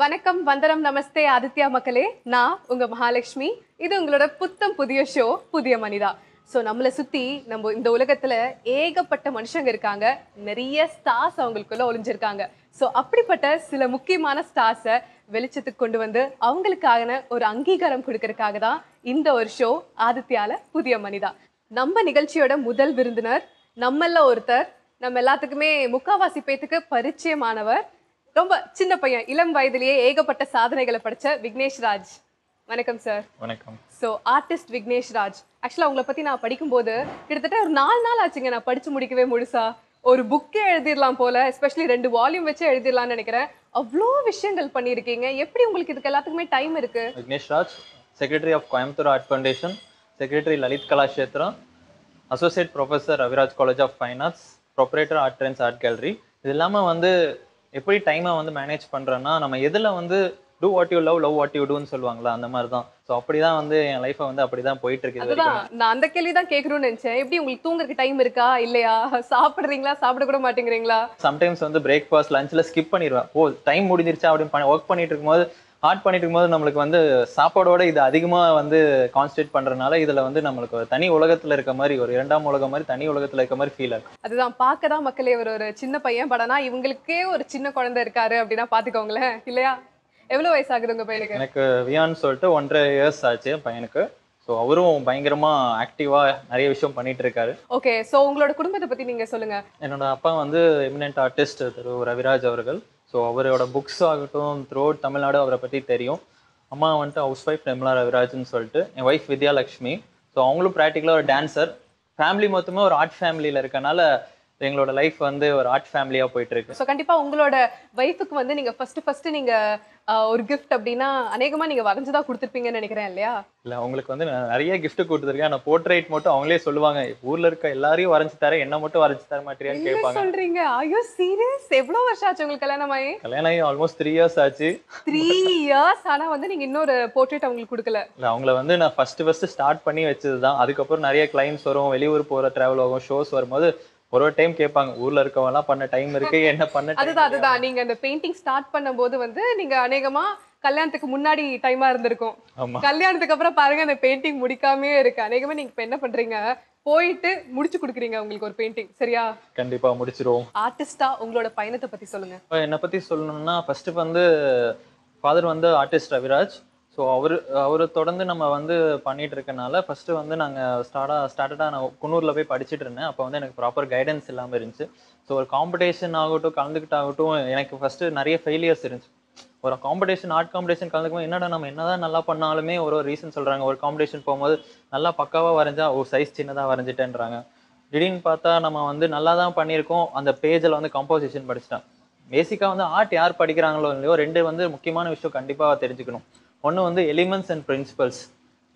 வணக்கம் வந்தனம் நமஸ்தே ஆதித்யா மக்களே. நான் உங்கள் மகாலட்சுமி. இது உங்களோட புத்தம் புதிய ஷோ புதிய மனிதா. ஸோ நம்மளை சுற்றி நம்ம இந்த உலகத்தில் ஏகப்பட்ட மனுஷங்க இருக்காங்க. நிறைய ஸ்டார்ஸ் அவங்களுக்குள்ளே ஒளிஞ்சிருக்காங்க. ஸோ அப்படிப்பட்ட சில முக்கியமான ஸ்டார்ஸை வெளிச்சத்துக்கு கொண்டு வந்து அவங்களுக்கான ஒரு அங்கீகாரம் கொடுக்கறதுக்காக தான் இந்த ஒரு ஷோ ஆதித்யால புதிய மனிதா. நம்ம நிகழ்ச்சியோட முதல் விருந்தினர் நம்மள ஒருத்தர். நம்ம எல்லாத்துக்குமே முக்காவாசி பேத்துக்கு பரிச்சயமானவர். ரொம்ப சின்ன பையன் இளம் வயதிலேயே ஏகப்பட்ட சாதனைகளை படிச்ச விக்னேஷ் ராஜ். வணக்கம் சார் வணக்கம். So artist Vignesh Raj. ஆக்சுவலாக உங்களை பற்றி நான் படிக்கும்போது கிட்டத்தட்ட ஒரு நாலு நாள் ஆச்சுங்க நான் படிச்சு முடிக்கவே முழுசா. ஒரு புக்கே எழுதிடலாம் போல எஸ்பெஷலி ரெண்டு வால்யூம் வச்சு எழுதிடலாம்னு நினைக்கிறேன். அவ்வளோ விஷயங்கள் பண்ணியிருக்கீங்க. எப்படி உங்களுக்கு இதுக்கு எல்லாத்துக்குமே டைம் இருக்கு? Vignesh Raj secretary of Coimbatore art foundation secretary Lalit Kalakshetra associate professor Raviraj college of fine arts proprietor art trends art gallery இது இல்லாமல் வந்து எப்படி டைமை வந்து மேனேஜ் பண்ணுறேன்னா நம்ம எதில் வந்து do what you love love what you டூன்னு சொல்லுவாங்களா அந்த மாதிரி தான் ஸோ அப்படி தான் வந்து என் லைஃப்பை வந்து அப்படி தான் போயிட்டு இருக்கு இது அதுதான் வரைக்கும். நான் அந்த கேள்வி தான் கேட்கணும்னு நினைச்சேன். எப்படி உங்களுக்கு தூங்குறதுக்கு டைம் இருக்கா இல்லையா? சாப்பிடுறீங்களா சாப்பிட கூட மாட்டேங்கிறீங்களா? சம்டைம்ஸ் வந்து பிரேக்ஃபாஸ்ட் லஞ்சில் ஸ்கிப் பண்ணிடுவேன். ஓ டைம் முடிஞ்சிருச்சா? அப்படின்னு ஒர்க் பண்ணிட்டு இருக்கும்போது ஆர்ட் பண்ணிட்டு இருக்கும்போது நம்மளுக்கு வந்து சாப்பாடோட இது அதிகமாக வந்து கான்சன்ட்ரேட் பண்ணுறதுனால இதில் வந்து நம்மளுக்கு ஒரு தனி உலகத்தில் இருக்க மாதிரி ஒரு இரண்டாம் உலகம் மாதிரி தனி உலகத்தில் இருக்க மாதிரி ஃபீல் ஆகும் அதுதான் பார்க்க தான் மக்களே ஒரு ஒரு சின்ன பையன் பட் ஆனா இவங்களுக்கே ஒரு சின்ன குழந்தை இருக்காரு அப்படின்னா பாத்துக்கோங்களேன் இல்லையா? எவ்வளவு வயசு ஆகுது உங்க பையனுக்கு? எனக்கு வியான்னு சொல்லிட்டு ஒன்றரை இயர்ஸ் ஆச்சு பையனுக்கு. ஸோ அவரும் பயங்கரமாக ஆக்டிவாக நிறைய விஷயம் பண்ணிட்டு இருக்காரு ஓகே சோ உங்களோட குடும்பத்தை பத்தி நீங்க சொல்லுங்க. என்னோட அப்பா வந்து எமினன்ட் ஆர்டிஸ்ட் திரு ரவிராஜ் அவர்கள். ஸோ அவரோட புக்ஸ் ஆகட்டும் த்ரூ தமிழ்நாடு அவரை பற்றி தெரியும். அம்மா வந்துட்டு ஹவுஸ் ஒய்ஃப் நிர்மலா ரவிராஜ்னு சொல்லிட்டு என் ஒய்ஃப் வித்யாலக்ஷ்மி. ஸோ அவங்களும் ப்ராக்டிக்கலாக ஒரு டான்சர் ஃபேமிலி மொத்தமே ஒரு ஆர்ட் ஃபேமிலியில் இருக்கனால எங்களோட லைஃப் வந்து ஒரு ஆர்ட் ஃபேமிலியாக போயிட்டு இருக்கு சோ கண்டிப்பா உங்களோட வைஃபுக்கு வந்து நீங்க ஃபர்ஸ்ட் ஃபர்ஸ்ட் நீங்க ஒரு gift அப்படின்னா அநேகமா நீங்க வரைஞ்சுதான் கொடுத்துருப்பீங்கன்னு நினைக்கிறேன் இல்லையா? இல்லை அவங்களுக்கு வந்து நான் நிறைய gift கொடுத்துருக்கேன். ஆனால் போர்ட்ரேட் மட்டும் அவங்களே சொல்லுவாங்க. ஊரில் இருக்க எல்லாரையும் வரைஞ்சி தரேன் என்ன மட்டும் வரைஞ்சி தர மாட்டேறியான்னு கேட்பாங்க. சொல்றீங்க? ஐயோ சீரியஸ் எவ்வளவு வருஷம் ஆச்சு உங்களுக்கு கல்யாணம் ஆகி? கல்யாணம் ஆகி ஆல்மோஸ்ட் த்ரீ இயர்ஸ் ஆச்சு. த்ரீ இயர்ஸ் ஆனா வந்து நீங்க இன்னொரு போர்ட்ரேட் அவங்களுக்கு கொடுக்கல. இல்லை அவங்கள வந்து நான் ஃபர்ஸ்ட் ஃபர்ஸ்ட் ஸ்டார்ட் பண்ணி வச்சது தான் அதுக்கப்புறம் நிறைய கிளைண்ட்ஸ் வரும் வெளியூர் போகிற ட்ராவல் ஆகும் ஷோஸ் வரும்போது ஒரு ஒரு டைம் கேட்பாங்க ஊர்ல இருக்கவங்கலாம் பண்ண டைம் இருக்கு என்ன பண்ண அதுதான்? அதுதான். நீங்க அந்த பெயிண்டிங் ஸ்டார்ட் பண்ணும்போது வந்து நீங்க அநேகமா கல்யாணத்துக்கு முன்னாடி டைமா இருந்திருக்கும். கல்யாணத்துக்கு அப்புறம் பாருங்க அந்த பெயிண்டிங் முடிக்காமயே இருக்கு. அநேகமா நீங்க இப்ப என்ன பண்றீங்க? போயிட்டு முடிச்சு கொடுக்குறீங்க உங்களுக்கு ஒரு பெயிண்டிங் சரியா? கண்டிப்பா முடிச்சிருவோம். ஆர்டிஸ்டா உங்களோட பயணத்தை பத்தி சொல்லுங்க. என்னை பத்தி சொல்லணும்னா ஃபர்ஸ்ட் வந்து ஃபாதர் வந்து ஆர்டிஸ்ட் ரவிராஜ். ஸோ அவர் அவரை தொடர்ந்து நம்ம வந்து பண்ணிட்டு இருக்கனால ஃபர்ஸ்ட் வந்து நாங்கள் ஸ்டார்டா ஸ்டார்டடாக நான் குன்னூரில் போய் படிச்சுட்டு இருந்தேன். அப்போ வந்து எனக்கு ப்ராப்பர் கைடன்ஸ் இல்லாமல் இருந்துச்சு. ஸோ ஒரு காம்படிஷன் ஆகட்டும் கலந்துக்கிட்டாகட்டும் எனக்கு ஃபர்ஸ்ட் நிறைய ஃபெயிலியர்ஸ் இருந்துச்சு. ஒரு காம்படிஷன் ஆர்ட் காம்படிஷன் கலந்துக்கும் என்னடா நம்ம என்னதான் நல்லா பண்ணாலுமே ஒரு ஒரு ரீசன் சொல்கிறாங்க ஒரு காம்படிஷன் போகும்போது நல்லா பக்காவாக வரைஞ்சா ஓ சைஸ் சின்னதாக வரைஞ்சிட்டேன்றாங்க. திடீர்னு பார்த்தா நம்ம வந்து நல்லா தான் பண்ணியிருக்கோம். அந்த பேஜில் வந்து கம்போசிஷன் படிச்சிட்டேன். பேசிக்காக வந்து ஆர்ட் யார் படிக்கிறாங்களோ இல்லையோ ரெண்டு வந்து முக்கியமான விஷயம் கண்டிப்பாக தெரிஞ்சுக்கணும். ஒன்று வந்து எலிமெண்ட்ஸ் அண்ட் பிரின்சிபல்ஸ்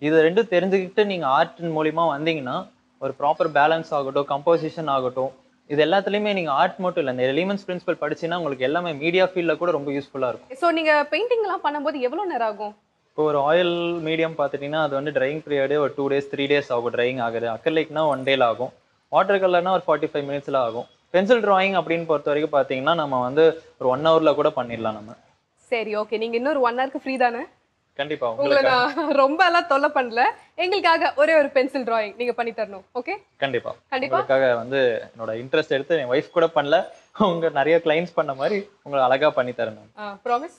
இது ரெண்டும் தெரிஞ்சுக்கிட்டு நீங்கள் ஆர்ட்டின் மூலிமா வந்தீங்கன்னா ஒரு ப்ராப்பர் பேலன்ஸ் ஆகட்டும் கம்போசிஷன் ஆகட்டும் இது எல்லாத்துலேயுமே நீங்கள் ஆர்ட் மட்டும் இல்லை இந்த எலிமெண்ட்ஸ் பிரின்சிபல் படிச்சீங்கன்னா உங்களுக்கு எல்லாமே மீடியா ஃபீல்டில் கூட ரொம்ப யூஸ்ஃபுல்லாக இருக்கும். சோ நீங்க பெயிண்டிங் எல்லாம் பண்ணும்போது எவ்வளவு நேரம் ஆகும்? இப்போ ஒரு ஆயில் மீடியம் பார்த்துட்டிங்கன்னா அது வந்து ட்ரையிங் பீரியடு ஒரு டூ டேஸ் த்ரீ டேஸ் ஆகும் ட்ரையிங் ஆகுது அக்கர்லைக்னா ஒன் டேல ஆகும். வாட்டர் கலர்னா ஒரு ஃபார்ட்டி ஃபைவ் மினிட்ஸில் ஆகும். பென்சில் drawing அப்படின்னு பொறுத்த வரைக்கும் பார்த்தீங்கன்னா நம்ம வந்து ஒரு ஒன் ஹவரில் கூட பண்ணிடலாம் நம்ம. சரி ஓகே நீங்க இன்னொரு ஒன் ஹவருக்கு ஃப்ரீ தானே? கண்டிப்பாக உங்களை உங்களுக்கு ரொம்ப எல்லாம் தொல்லை பண்ணல. எங்களுக்காக ஒரே ஒரு பென்சில் டிராயிங் நீங்க பண்ணி தரணும் ஓகே கண்டிப்பா. உங்களுக்காக வந்து என்னோட இன்ட்ரெஸ்ட் எடுத்து என் ஒய்ஃப் கூட பண்ணல. உங்க நிறைய கிளைண்ட்ஸ் பண்ண மாதிரி உங்களை அழகா பண்ணி நான் ப்ராமிஸ்.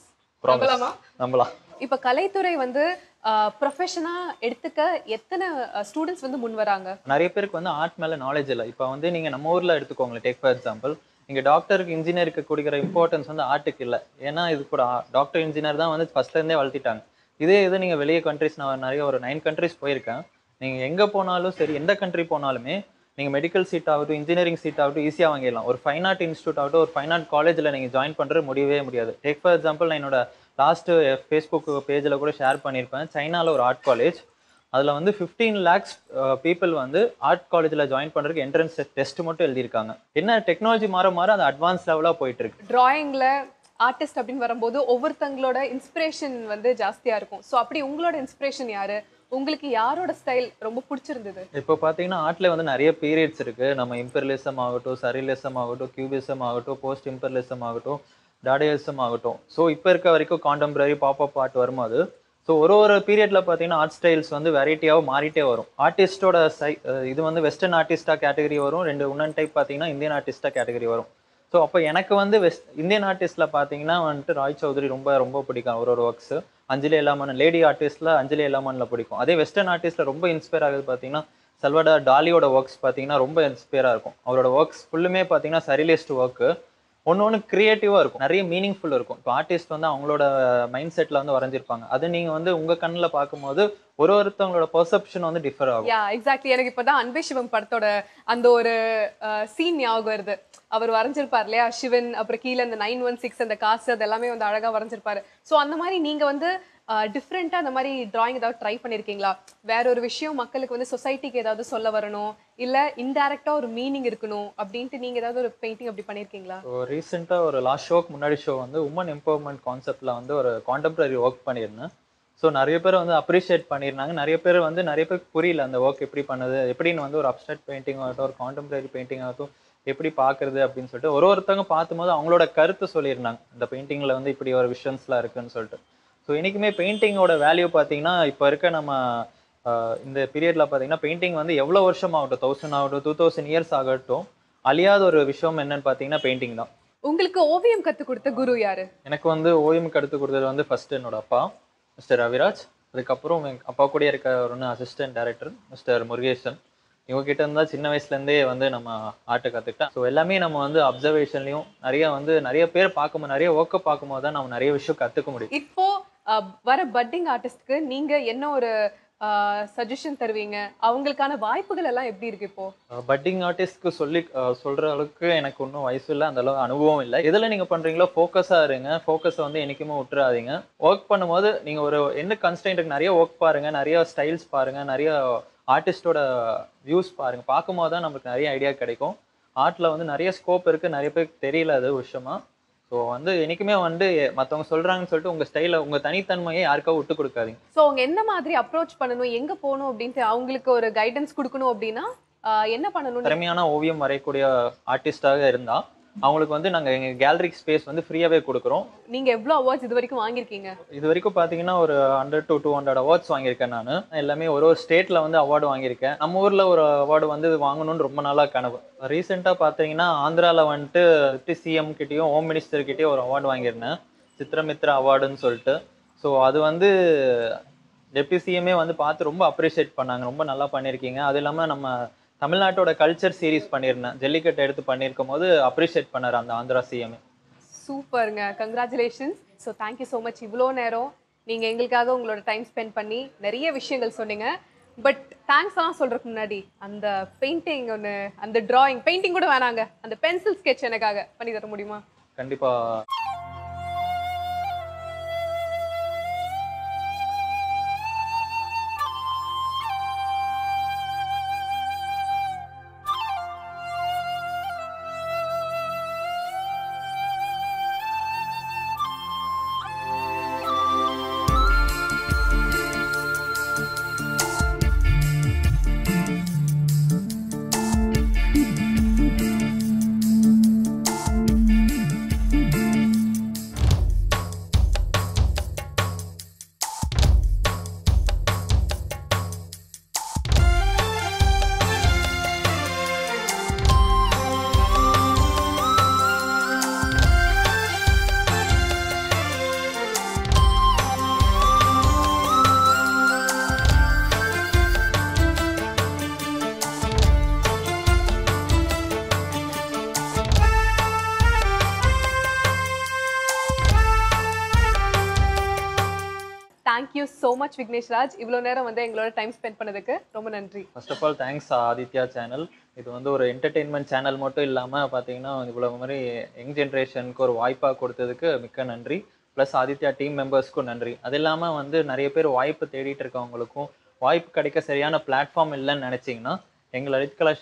நம்பலாமா? இப்ப கலைத்துறை வந்து ப்ரொஃபஷனா எடுத்துக்க எத்தனை ஸ்டூடெண்ட்ஸ் வந்து முன் வராங்க? நிறைய பேருக்கு வந்து ஆர்ட் மேல நாலேஜ் இல்லை. இப்போ வந்து நீங்க நம்ம ஊர்ல எடுத்துக்கோங்களேன் டேக் ஃபார் எக்ஸாம்பிள் இங்க டாக்டருக்கு இன்ஜினியருக்கு கொடுக்குற இம்பார்ட்டன்ஸ் வந்து ஆர்ட்டுக்கு இல்லை. ஏன்னா இது கூட டாக்டர் இன்ஜினியர் தான் வந்து ஃபர்ஸ்ட்ல இருந்தே வளர்த்திட்டாங்க. இதே இது நீங்கள் வெளியே கண்ட்ரிஸ் நான் நிறைய ஒரு நைன் கண்ட்ரிஸ் போயிருக்கேன். நீங்கள் எங்கே போனாலும் சரி எந்த கண்ட்ரி போனாலுமே நீங்கள் மெடிக்கல் சீட் ஆகட்டும் இன்ஜினியரிங் சீட் ஆகட்டும் ஈஸியாக வாங்கிடலாம். ஒரு ஃபைன் ஆர்ட் இன்ஸ்டியூட் ஆகட்டும் ஒரு ஃபைன் ஆர்ட் காலேஜில் நீங்கள் ஜாயின் பண்ணுறது முடியவே முடியாது. டேக் ஃபார் எக்ஸாம்பிள் நான் என்னோட லாஸ்ட்டு ஃபேஸ்புக் பேஜில் கூட ஷேர் பண்ணியிருப்பேன். சைனாவில் ஒரு ஆர்ட் காலேஜ் அதில் வந்து ஃபிஃப்டீன் லேக்ஸ் பீப்புள் வந்து ஆர்ட் காலேஜில் ஜாயின் பண்ணுறதுக்கு என்ட்ரன்ஸ் டெஸ்ட் மட்டும் எழுதியிருக்காங்க. என்ன டெக்னாலஜி மாற மாற அது அட்வான்ஸ் லெவலாக போயிட்டு இருக்கு. ட்ராயிங்கில் ஆர்டிஸ்ட் அப்படின்னு வரும்போது ஒவ்வொருத்தங்களோட இன்ஸ்பிரேஷன் வந்து ஜாஸ்தியா இருக்கும். ஸோ அப்படி உங்களோட இன்ஸ்பிரேஷன் யாரு? உங்களுக்கு யாரோட ஸ்டைல் ரொம்ப பிடிச்சிருந்தது? இப்போ பார்த்தீங்கன்னா ஆர்ட்ல வந்து நிறைய பீரியட்ஸ் இருக்கு. நம்ம இம்பெரியலிசம் ஆகட்டும் சரிலிசம் ஆகட்டும் கியூபிசம் ஆகட்டும் போஸ்ட் இம்பெரியலிசம் ஆகட்டும் டாடியலிசம் ஆகட்டும். ஸோ இப்போ இருக்க வரைக்கும் காண்டெம்பரரி பாப்பப் ஆர்ட் அது ஸோ ஒரு ஒரு பீரியட்ல பார்த்தீங்கன்னா ஆர்ட் ஸ்டைல்ஸ் வந்து வெரைட்டியாக மாறிட்டே வரும். ஆர்டிஸ்டோட சை இது வந்து வெஸ்டர்ன் ஆர்டிஸ்டா கேட்டகரி வரும். ரெண்டு உன்னன் டைப் பார்த்தீங்கன்னா இந்தியன் ஆர்டிஸ்டா கேட்டகரி வரும். ஸோ அப்போ எனக்கு வந்து வெஸ்ட் இந்தியன் ஆர்டிஸ்ட்ல பார்த்தீங்கன்னா வந்துட்டு ராய் சௌத்ரி ரொம்ப ரொம்ப பிடிக்கும் அவரோட ஒர்க்ஸ் அஞ்சலி இல்லாமன் லேடி ஆர்டிஸ்ட்ல அஞ்சலி இல்லாமனில் பிடிக்கும். அதே வெஸ்டர்ன் ஆர்டிஸ்ட்ல ரொம்ப இன்ஸ்பயர் ஆகுது பார்த்தீங்கன்னா செல்வடா டாலியோட ஒர்க்ஸ் பார்த்தீங்கன்னா ரொம்ப இன்ஸ்பயராக இருக்கும். அவரோட ஒர்க்ஸ் ஃபுல்லுமே பார்த்தீங்கன்னா சரிலிஸ்ட் ஒர்க்கு ஒன்று ஒன்று க்ரியேட்டிவாக இருக்கும். நிறைய மீனிங்ஃபுல் இருக்கும். இப்போ ஆர்டிஸ்ட் வந்து அவங்களோட மைண்ட் செட்டில் வந்து வரைஞ்சிருப்பாங்க. அது நீங்கள் வந்து உங்கள் கண்ணில் பார்க்கும்போது ஒரு ஒருத்தவங்களோட பெர்செப்ஷன் வந்து டிஃபர் ஆகும். யா எக்ஸாக்ட்லி எனக்கு இப்பதான் அன்பே சிவம் படத்தோட அந்த ஒரு சீன் ஞாபகம் வருது. அவர் வரைஞ்சிருப்பார் இல்லையா? சிவன் அப்புறம் கீழே அந்த நைன் ஒன் சிக்ஸ் அந்த காசு அது எல்லாமே வந்து அழகா வரைஞ்சிருப்பாரு. ஸோ அந்த மாதிரி நீங்க வந்து டிஃப்ரெண்டா அந்த மாதிரி டிராயிங் ஏதாவது ட்ரை பண்ணிருக்கீங்களா? வேற ஒரு விஷயம் மக்களுக்கு வந்து சொசைட்டிக்கு ஏதாவது சொல்ல வரணும்? இல்ல இன்டைரக்டா ஒரு மீனிங் இருக்கணும் அப்படின்ட்டு நீங்க ஏதாவது ஒரு பெயிண்டிங் அப்படி பண்ணிருக்கீங்களா? ஸோ ரீசெண்டாக ஒரு லாஸ்ட் ஷோக்கு முன்னாடி ஷோ வந்து உமன் எம்பவர்மெண்ட் கான்செப்டில் வந்து ஒரு காண்டெம்பரரி ஒர்க் பண்ணியிருந்தேன். ஸோ நிறைய பேர் வந்து அப்ரிஷியேட் பண்ணியிருந்தாங்க நிறைய பேர் வந்து நிறைய பேருக்கு புரியல அந்த ஒர்க் எப்படி பண்ணுது எப்படின்னு வந்து ஒரு அப்ஸ்ட்ராக்ட் பெயிண்டிங் ஆகட்டும் ஒரு காண்டெம்பரரி பெயிண்டிங் ஆகட்டும் எப்படி பார்க்குறது அப்படின்னு சொல்லிட்டு ஒரு ஒருத்தவங்க பார்க்கும்போது அவங்களோட கருத்து சொல்லியிருந்தாங்க. இந்த பெயிண்டிங்கில் வந்து இப்படி ஒரு விஷன்ஸ்லாம் இருக்குன்னு சொல்லிட்டு. ஸோ இன்றைக்குமே பெயிண்டிங்கோட வேல்யூ பார்த்தீங்கன்னா இப்போ இருக்க நம்ம இந்த பீரியடில் பார்த்தீங்கன்னா பெயிண்டிங் வந்து எவ்வளோ வருஷம் ஆகட்டும் தௌசண்ட் ஆகட்டும் டூ தௌசண்ட் இயர்ஸ் ஆகட்டும் அழியாத ஒரு விஷயம் என்னன்னு பார்த்தீங்கன்னா பெயிண்டிங் தான். உங்களுக்கு ஓவியம் கத்து கொடுத்த குரு யாரு? எனக்கு வந்து ஓவியம் கற்றுக் கொடுத்தது வந்து ஃபர்ஸ்ட் என்னோட அப்பா. மிஸ்டர் ரவிராஜ் அதுக்கப்புறம் எங்கள் அப்பா கூட இருக்க ஒன்று அசிஸ்டன்ட் டைரக்டர் மிஸ்டர் முருகேசன் இவங்க கிட்ட சின்ன வயசுலேருந்தே வந்து நம்ம ஆர்ட்டை கற்றுக்கிட்டேன் ஸோ எல்லாமே நம்ம வந்து அப்சர்வேஷன்லையும் நிறைய வந்து நிறைய பேர் பார்க்கும்போது நிறைய ஒர்க்கை பார்க்கும்போது தான் நம்ம நிறைய விஷயம் கற்றுக்க முடியும். இப்போ வர பட்டிங் ஆர்டிஸ்ட்க்கு நீங்கள் என்ன ஒரு சஜஷன் தருவீங்க. அவங்களுக்கான வாய்ப்புகள் எல்லாம் எப்படி இருக்கு இப்போ? பட்டிங் ஆர்டிஸ்ட்க்கு சொல்லி சொல்ற அளவுக்கு எனக்கு ஒன்றும் வயசு இல்லை அந்த அளவு அனுபவம் இல்லை. எதில் நீங்கள் பண்ணுறீங்களோ ஃபோக்கஸாக இருங்க. ஃபோக்கஸை வந்து என்றைக்குமே விட்டுறாதீங்க ஒர்க் பண்ணும்போது நீங்கள் ஒரு என்ன கன்ஸ்டன்ட் நிறைய ஒர்க் பாருங்க. நிறைய ஸ்டைல்ஸ் பாருங்க. நிறைய ஆர்டிஸ்டோட வியூஸ் பாருங்க. பார்க்கும்போது தான் நமக்கு நிறைய ஐடியா கிடைக்கும். ஆர்ட்டில் வந்து நிறைய ஸ்கோப் இருக்குது நிறைய பேருக்கு தெரியல அது விஷயமா. ஸோ வந்து என்றைக்குமே வந்து மற்றவங்க சொல்கிறாங்கன்னு சொல்லிட்டு உங்கள் ஸ்டைலை உங்கள் தனித்தன்மையை யாருக்காவது விட்டு கொடுக்காதீங்க. ஸோ அவங்க என்ன மாதிரி அப்ரோச் பண்ணணும் எங்க போகணும் அப்படின்ட்டு அவங்களுக்கு ஒரு கைடன்ஸ் கொடுக்கணும் அப்படின்னா என்ன பண்ணணும் திறமையான ஓவியம் வரையக்கூடிய ஆர்டிஸ்டாக இருந்தா அவங்களுக்கு வந்து நாங்க எங்க கேலரிக் ஸ்பேஸ் வந்து ஃப்ரீயாவே கொடுக்குறோம். நீங்க எவ்வளவு அவார்ட்ஸ் இது வரைக்கும் வாங்கியிருக்கீங்க? இது வரைக்கும் பாத்தீங்கன்னா ஒரு hundred to two hundred awards வாங்கியிருக்கேன் நான். எல்லாமே ஒரு ஒரு ஸ்டேட்ல வந்து அவார்டு வாங்கியிருக்கேன். நம்ம ஊர்ல ஒரு அவார்டு வந்து வாங்கணும்னு ரொம்ப நாளா கனவு. ரீசெண்டாக பார்த்தீங்கன்னா ஆந்திரால வந்துட்டு டிப்டி சிஎம் கிட்டயும் ஹோம் மினிஸ்டர் கிட்டயும் ஒரு அவார்டு வாங்கியிருந்தேன். சித்திரமித்ரா அவார்டுன்னு சொல்லிட்டு. ஸோ அது வந்து டெப்டி சிஎம்ஏ வந்து பார்த்து ரொம்ப அப்ரிஷியேட் பண்ணாங்க. ரொம்ப நல்லா பண்ணியிருக்கீங்க. அது இல்லாமல் நம்ம தமிழ்நாட்டோட கல்ச்சர் சீரிஸ் பண்ணியிருந்தேன் ஜல்லிக்கட்டு எடுத்து பண்ணியிருக்கும் போது அப்ரிஷியேட் பண்ணார் அந்த ஆந்திரா சிஎம்ஏ சூப்பருங்க. Congratulations so thank you so much இவ்வளோ நேரம் நீங்கள் எங்களுக்காக உங்களோட டைம் ஸ்பெண்ட் பண்ணி நிறைய விஷயங்கள் சொன்னீங்க. பட் தேங்க்ஸ் எல்லாம் சொல்றதுக்கு முன்னாடி அந்த பெயிண்டிங் ஒன்று அந்த டிராயிங் பெயிண்டிங் கூட வேணாங்க. அந்த பென்சில் ஸ்கெட்ச் எனக்காக பண்ணி தர முடியுமா? கண்டிப்பா. Thank you so much Vignesh Raj இவ்வளோ நேரம் வந்து எங்களோட டைம் ஸ்பெண்ட் பண்ணதுக்கு ரொம்ப நன்றி. First of all thanks Aditya channel இது வந்து ஒரு என்டர்டெயின்மெண்ட் சேனல் மட்டும் இல்லாமல் பார்த்தீங்கன்னா இவ்வளோ மாதிரி யங் ஜென்ரேஷனுக்கு ஒரு வாய்ப்பாக கொடுத்ததுக்கு மிக்க நன்றி. ப்ளஸ் ஆதித்யா டீம் மெம்பர்ஸ்க்கும் நன்றி. அது இல்லாமல் வந்து நிறைய பேர் வாய்ப்பு தேடிட்டு இருக்கவங்களுக்கும் வாய்ப்பு கிடைக்க சரியான பிளாட்ஃபார்ம் இல்லைன்னு நினச்சிங்கன்னா எங்கள் லலித் கலா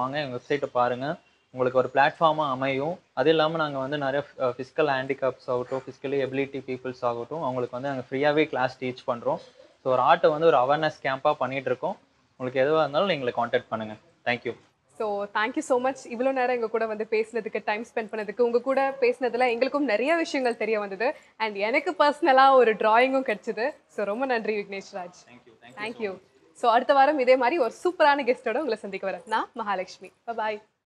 வாங்க. எங்கள் வெப்சைட்டை பாருங்கள் உங்களுக்கு ஒரு பிளாட்ஃபார்மாக அமையும். அது இல்லாமல் நாங்கள் வந்து நிறைய ஃபிசிக்கல் ஹேண்டிகேப்ஸ் ஆகட்டும் ஃபிசிக்கலி எபிலிட்டி பீப்புள்ஸ் ஆகட்டும் அவங்களுக்கு வந்து நாங்கள் ஃப்ரீயாகவே கிளாஸ் டீச் பண்ணுறோம் ஸோ ஒரு ஆர்ட்டை வந்து ஒரு அவேர்னஸ் கேம்ப்பாக பண்ணிகிட்டு இருக்கோம். உங்களுக்கு எதுவாக இருந்தாலும் எங்களை காண்டாக்ட் பண்ணுங்கள் thank you so thank you so much இவ்வளோ நேரம் எங்கள் கூட வந்து பேசினதுக்கு டைம் ஸ்பெண்ட் பண்ணதுக்கு உங்கள் கூட பேசினதுல எங்களுக்கும் நிறைய விஷயங்கள் தெரிய வந்தது. அண்ட் எனக்கு பர்சனலாக ஒரு டிராயிங்கும் கிடைச்சிது. ஸோ ரொம்ப நன்றி Vignesh Raj. Thank you thank you so அடுத்த வாரம் இதே மாதிரி ஒரு சூப்பரான கெஸ்ட்டோட உங்களை சந்திக்க வரேன். நான் மகாலட்சுமி. பாய்